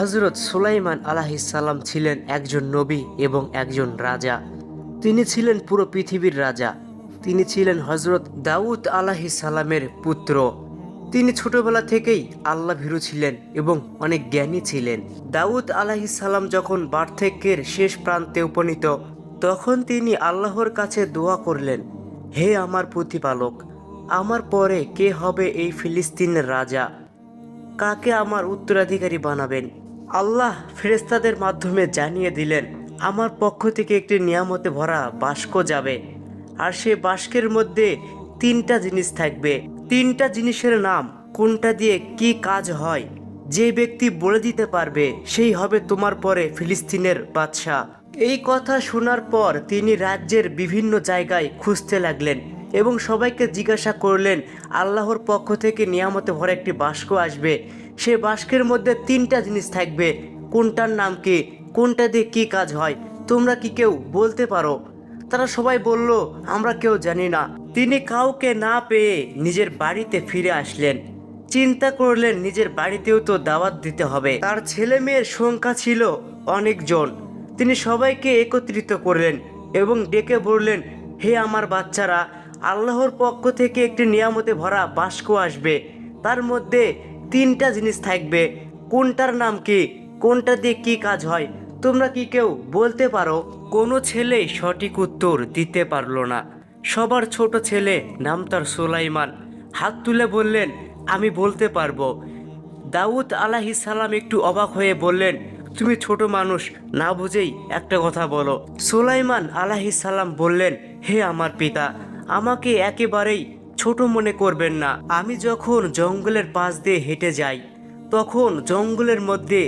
হজরত সুলাইমান আলাহিসাল্লাম ছিলেন একজন নবী এবং একজন রাজা। তিনি ছিলেন পুরো পৃথিবীর রাজা। তিনি ছিলেন হজরত দাউদ আলাহিসাল্লামের পুত্র। তিনি ছোটবেলা থেকেই আল্লাহ ভীরু ছিলেন এবং অনেক জ্ঞানী ছিলেন। দাউদ আলাহিসাল্লাম যখন বার্ধক্যের শেষ প্রান্তে উপনীত, তখন তিনি আল্লাহর কাছে দোয়া করলেন, হে আমার প্রতিপালক, আমার পরে কে হবে এই ফিলিস্তিনের রাজা? কাকে আমার উত্তরাধিকারী বানাবেন? আল্লাহ ফেরেস্তাদের মাধ্যমে জানিয়ে দিলেন, আমার পক্ষ থেকে একটি নিয়ামতে ভরা বাস্ক যাবে, আর সে বাস্কের মধ্যে তিনটা জিনিস থাকবে। তিনটা জিনিসের নাম, কোনটা দিয়ে কি কাজ হয়, যে ব্যক্তি বলে দিতে পারবে, সেই হবে তোমার পরে ফিলিস্তিনের বাদশাহ। এই কথা শোনার পর তিনি রাজ্যের বিভিন্ন জায়গায় খুঁজতে লাগলেন এবং সবাইকে জিজ্ঞাসা করলেন, আল্লাহর পক্ষ থেকে নিয়ামতে ভরা একটি বাস্ক আসবে সে বাস্কের মধ্যে তিনটা জিনিস থাকবে। কোনটার নাম কি? কোনটা দিয়ে কি কাজ হয়? তোমরা কি কেউ বলতে পারো? তারা সবাই বলল, আমরা কেউ জানি না। তিনি কাউকে না পেয়ে নিজের বাড়িতে ফিরে আসলেন। চিন্তা করলেন নিজের বাড়িতেও তো দাওয়াত দিতে হবে। তার ছেলে মেয়ের সংখ্যা ছিল অনেকজন। তিনি সবাইকে একত্রিত করলেন এবং ডেকে বললেন, হে আমার বাচ্চারা, আল্লাহর পক্ষ থেকে একটি নিয়ামতে ভরা বাস্ক আসবে। তার মধ্যে তিনটা জিনিস থাকবে। কোনটার নাম কি? কোনটা দিয়ে কি কাজ হয়? তোমরা কি কেউ বলতে পারো? কোনো ছেলে সঠিক উত্তর দিতে পারল না। সবার ছোট ছেলে নাম তার সুলাইমান। হাত তুলে বললেন, আমি বলতে পারব। দাউদ আলাহি সালাম একটু অবাক হয়ে বললেন, তুমি ছোট মানুষ, না বুঝেই একটা কথা বলো। সোলাইমান আলাহি সালাম বললেন, হে আমার পিতা, আমাকে একেবারেই ছোট মনে করবেন না। আমি যখন জঙ্গলের পাশ দিয়ে হেঁটে যাই, তখন জঙ্গলের মধ্যে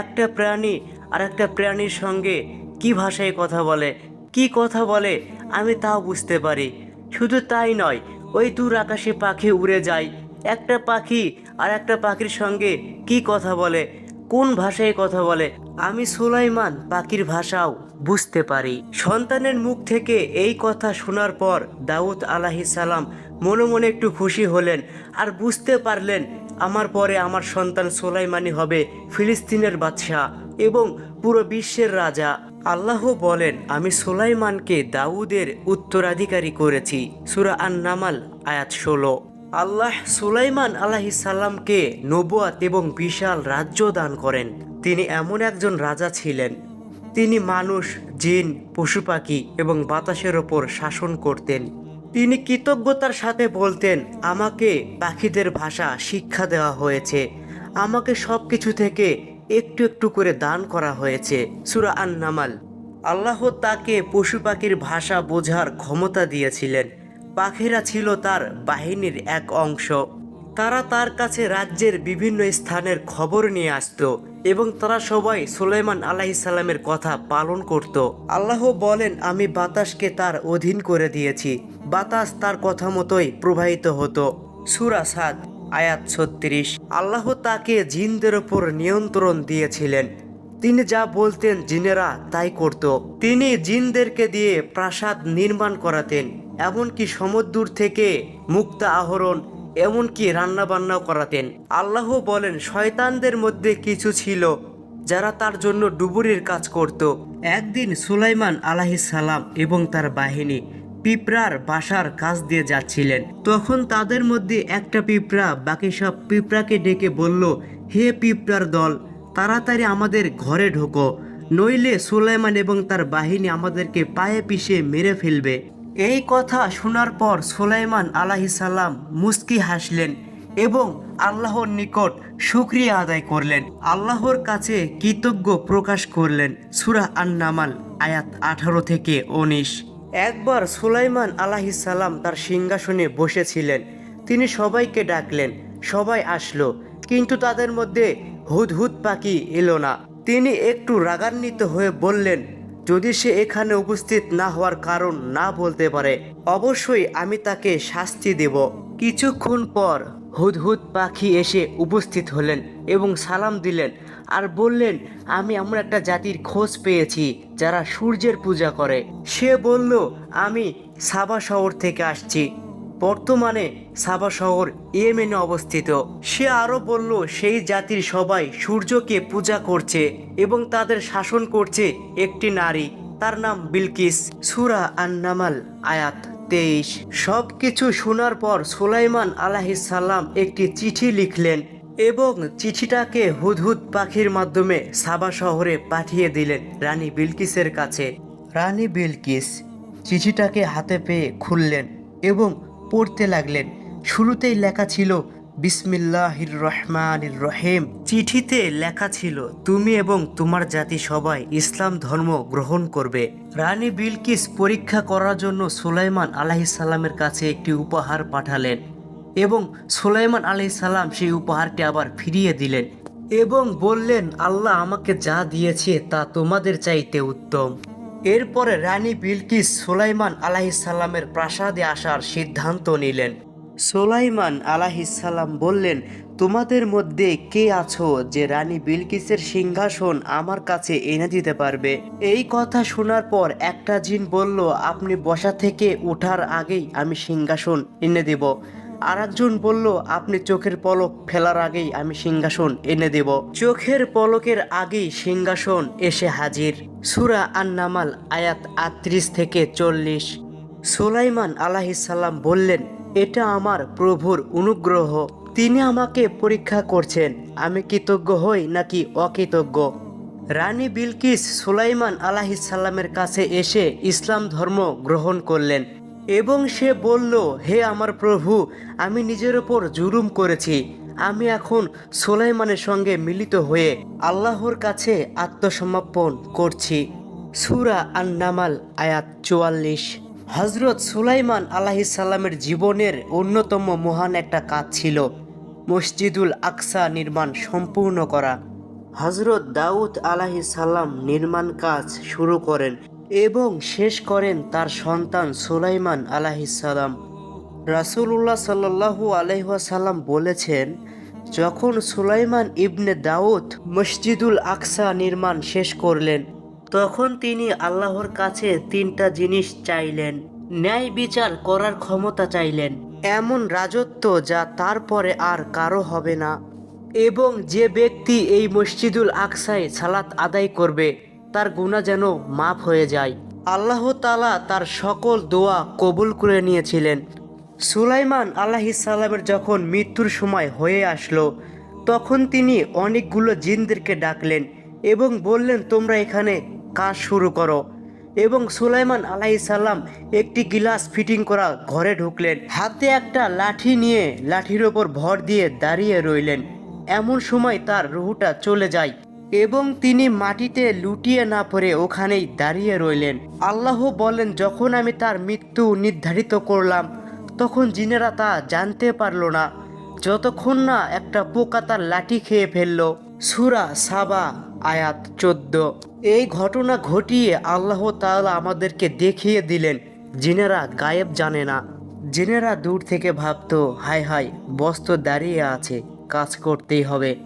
একটা প্রাণী আর একটা প্রাণীর সঙ্গে কি ভাষায় কথা বলে, কি কথা বলে, আমি তাও বুঝতে পারি। শুধু তাই নয়, ওই দূর আকাশে পাখি উড়ে যায়, একটা পাখি আর একটা পাখির সঙ্গে কি কথা বলে, কোন ভাষায় কথা বলে, আমি সুলাইমান পাখির ভাষাও বুঝতে পারি। সন্তানের মুখ থেকে এই কথা শোনার পর দাউদ আলাহি সালাম মনে মনে একটু খুশি হলেন আর বুঝতে পারলেন আমার পরে আমার সন্তান সোলাইমানি হবে ফিলিস্তিনের বাদশাহ এবং পুরো বিশ্বের রাজা। আল্লাহ বলেন, আমি সোলাইমানকে দাউদের উত্তরাধিকারী করেছি। সুরা আন নামাল আয়াত ষোলো। আল্লাহ সুলাইমান আলাহি সাল্লামকে নবুয়াত এবং বিশাল রাজ্য দান করেন। তিনি এমন একজন রাজা ছিলেন। তিনি মানুষ, জিন পশু পাখি এবং বাতাসের ওপর শাসন করতেন। তিনি কৃতজ্ঞতার সাথে বলতেন, আমাকে পাখিদের ভাষা শিক্ষা দেওয়া হয়েছে। আমাকে সব কিছু থেকে একটু একটু করে দান করা হয়েছে। সুরা আন্নামাল। আল্লাহ তাকে পশু পাখির ভাষা বোঝার ক্ষমতা দিয়েছিলেন। পাখিরা ছিল তার বাহিনীর এক অংশ। তারা তার কাছে রাজ্যের বিভিন্ন স্থানের খবর নিয়ে আসতো। এবং তারা সবাই সুলাইমান আলাহিসাল্লামের কথা পালন করত। আল্লাহ বলেন, আমি বাতাসকে তার অধীন করে দিয়েছি। বাতাস তার কথা মতোই প্রবাহিত হতো। সুরা সাদ, আয়াত ছত্রিশ। আল্লাহ তাকে জিনদের ওপর নিয়ন্ত্রণ দিয়েছিলেন। তিনি যা বলতেন জিনেরা তাই করত। তিনি জিনদেরকে দিয়ে প্রাসাদ নির্মাণ করাতেন, এমনকি সমুদ্র থেকে মুক্তা আহরণ এমনকি রান্না বান্নাও করাতেন। আল্লাহ বলেন, শয়তানদের মধ্যে কিছু ছিল যারা তার জন্য ডুবুরির কাজ করত। একদিন সুলাইমান সালাম এবং তার বাহিনী পিঁপড়ার বাসার কাজ দিয়ে যাচ্ছিলেন। তখন তাদের মধ্যে একটা পিঁপড়া, বাকি সব পিঁপড়াকে ডেকে বলল, হে পিঁপড়ার দল, তাড়াতাড়ি আমাদের ঘরে ঢোকো, নইলে সুলাইমান এবং তার বাহিনী আমাদেরকে পায়ে পিষে মেরে ফেলবে। এই কথা শোনার পর সুলাইমান আলাহিসাল্লাম মুস্কি হাসলেন এবং আল্লাহর নিকট শুক্রিয়া আদায় করলেন। আল্লাহর কাছে কৃতজ্ঞ প্রকাশ করলেন সুরা আন্নামাল, আয়াত আঠারো থেকে উনিশ। একবার সুলাইমান আলাহিসাল্লাম তার সিংহাসনে বসেছিলেন। তিনি সবাইকে ডাকলেন, সবাই আসলো, কিন্তু তাদের মধ্যে হুদহুদ পাখি এলো না। তিনি একটু রাগান্বিত হয়ে বললেন যদি সে এখানে উপস্থিত না হওয়ার কারণ না বলতে পারে, অবশ্যই আমি তাকে শাস্তি দেব। কিছুক্ষণ পর হুদহুদ পাখি এসে উপস্থিত হলেন এবং সালাম দিলেন আর বললেন, আমি এমন একটা জাতির খোঁজ পেয়েছি যারা সূর্যের পূজা করে। সে বলল, আমি সাবা শহর থেকে আসছি। বর্তমানে সাবা শহর ইয়েমেনে অবস্থিত। সে আরও বলল, সেই জাতির সবাই সূর্যকে পূজা করছে এবং তাদের শাসন করছে একটি নারী। তার নাম বিলকিস। সুরা আন্নামাল, আয়াত তেইশ। সব কিছু শোনার পর সুলাইমান আলাহিসাল্লাম একটি চিঠি লিখলেন এবং চিঠিটাকে হুদহুদ পাখির মাধ্যমে সাবা শহরে পাঠিয়ে দিলেন রানী বিলকিসের কাছে। রানী বিলকিস চিঠিটাকে হাতে পেয়ে খুললেন এবং পড়তে লাগলেন। শুরুতেই লেখা ছিল, বিসমিল্লাহির রহমানির রহিম। চিঠিতে লেখা ছিল, তুমি এবং তোমার জাতি সবাই ইসলাম ধর্ম গ্রহণ করবে। রানী বিলকিস পরীক্ষা করার জন্য সুলাইমান আলাহিসাল্লামের কাছে একটি উপহার পাঠালেন এবং সুলাইমান আলাইসাল্লাম সেই উপহারটি আবার ফিরিয়ে দিলেন এবং বললেন, আল্লাহ আমাকে যা দিয়েছে তা তোমাদের চাইতে উত্তম। এরপরে রানী বিলকিস সুলাইমান আলাহিসাল্লামের প্রাসাদে আসার সিদ্ধান্ত নিলেন। সুলাইমান আলাহিসাল্লাম বললেন, তোমাদের মধ্যে কে আছো যে রানী বিলকিসের সিংহাসন আমার কাছে এনে দিতে পারবে? এই কথা শোনার পর একটা জিন বলল, আপনি বসা থেকে ওঠার আগেই আমি সিংহাসন এনে দেব। আর একজন বলল, আপনি চোখের পলক ফেলার আগেই আমি সিংহাসন এনে দেব। চোখের পলকের আগেই সিংহাসন এসে হাজির। সুরা আন্নামাল, আয়াত আটত্রিশ থেকে চল্লিশ। সুলাইমান আলাহিসাল্লাম বললেন, এটা আমার প্রভুর অনুগ্রহ। তিনি আমাকে পরীক্ষা করছেন, আমি কৃতজ্ঞ হই নাকি অকৃতজ্ঞ? রানী বিলকিস সুলাইমান আলাহিসাল্লামের কাছে এসে ইসলাম ধর্ম গ্রহণ করলেন। এবং সে বলল, হে আমার প্রভু, আমি নিজের ওপর জুলুম করেছি। আমি এখন সোলাইমানের সঙ্গে মিলিত হয়ে আল্লাহর কাছে আত্মসমর্পণ করছি। সুরা আন্নামাল, আয়াত চুয়াল্লিশ। হজরত সুলাইমান আলাহিসাল্লামের জীবনের অন্যতম মহান একটা কাজ ছিল, মসজিদুল আকসা নির্মাণ সম্পূর্ণ করা। হজরত দাউদ আলাহিসাল্লাম নির্মাণ কাজ শুরু করেন। এবং শেষ করেন তার সন্তান সুলাইমান আলাহিসাল্লাম রাসুলুল্লাহ সাল্লাহু আলহাসাল্লাম বলেছেন, যখন সুলাইমান ইবনে দাউদ মসজিদুল আকসা নির্মাণ শেষ করলেন, তখন তিনি আল্লাহর কাছে তিনটা জিনিস চাইলেন। ন্যায় বিচার করার ক্ষমতা চাইলেন। এমন রাজত্ব যা তারপরে আর কারও হবে না। এবং যে ব্যক্তি এই মসজিদুল আকসায় সালাত আদায় করবে তার গুণা যেন মাফ হয়ে যায়। আল্লাহ তালা তার সকল দোয়া কবুল করে নিয়েছিলেন। সুলাইমান আল্লাহিসাল্লামের যখন মৃত্যুর সময় হয়ে আসলো, তখন তিনি অনেকগুলো জিনদেরকে ডাকলেন এবং বললেন, তোমরা এখানে কাজ শুরু করো। এবং সুলাইমান আলাইসাল্লাম একটি গিলাস ফিটিং করা ঘরে ঢুকলেন। হাতে একটা লাঠি নিয়ে লাঠির ওপর ভর দিয়ে দাঁড়িয়ে রইলেন। এমন সময় তার রুহুটা চলে যায়। এবং তিনি মাটিতে লুটিয়ে না পড়ে ওখানেই দাঁড়িয়ে রইলেন। আল্লাহ বলেন, যখন আমি তার মৃত্যু নির্ধারিত করলাম, তখন জিনেরা তা জানতে পারল না। যতক্ষণ না একটা পোকা তার লাঠি খেয়ে ফেলল। সুরা সাবা, আয়াত চোদ্দ। এই ঘটনা ঘটিয়ে আল্লাহ তাআলা আমাদেরকে দেখিয়ে দিলেন, জিনেরা গায়েব জানে না। জিনেরা দূর থেকে ভাবত, হায় হায় বস্ত দাঁড়িয়ে আছে, কাজ করতেই হবে।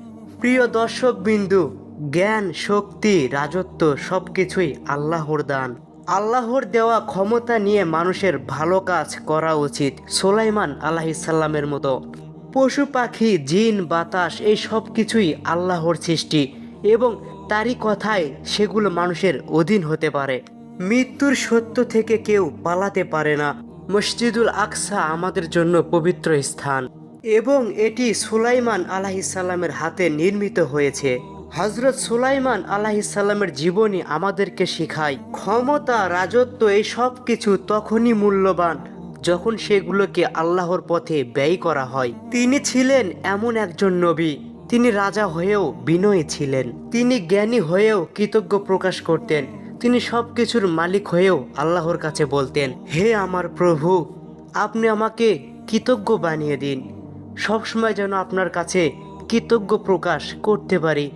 প্রিয় দর্শক বিন্দু জ্ঞান, শক্তি, রাজত্ব সব কিছুই আল্লাহর দান। আল্লাহর দেওয়া ক্ষমতা নিয়ে মানুষের ভালো কাজ করা উচিত সোলাইমান আলাহিসাল্লামের মতো। পশু, পাখি, জিন, বাতাস, এই সব কিছুই আল্লাহর সৃষ্টি এবং তারই কথায় সেগুলো মানুষের অধীন হতে পারে। মৃত্যুর সত্য থেকে কেউ পালাতে পারে না। মসজিদুল আকসা আমাদের জন্য পবিত্র স্থান এবং এটি সুলাইমান আলাহিসাল্লামের হাতে নির্মিত হয়েছে। হজরত সুলাইমান আলাহিসাল্লামের জীবনী আমাদেরকে শেখায়। ক্ষমতা, রাজত্ব এই সব কিছু তখনই মূল্যবান যখন সেগুলোকে আল্লাহর পথে ব্যয় করা হয়। তিনি ছিলেন এমন একজন নবী। তিনি রাজা হয়েও বিনয়ী ছিলেন। তিনি জ্ঞানী হয়েও কৃতজ্ঞ প্রকাশ করতেন। তিনি সব কিছুর মালিক হয়েও আল্লাহর কাছে বলতেন, হে আমার প্রভু, আপনি আমাকে কৃতজ্ঞ বানিয়ে দিন। সবসময় যেন আপনার কাছে কৃতজ্ঞ প্রকাশ করতে পারি।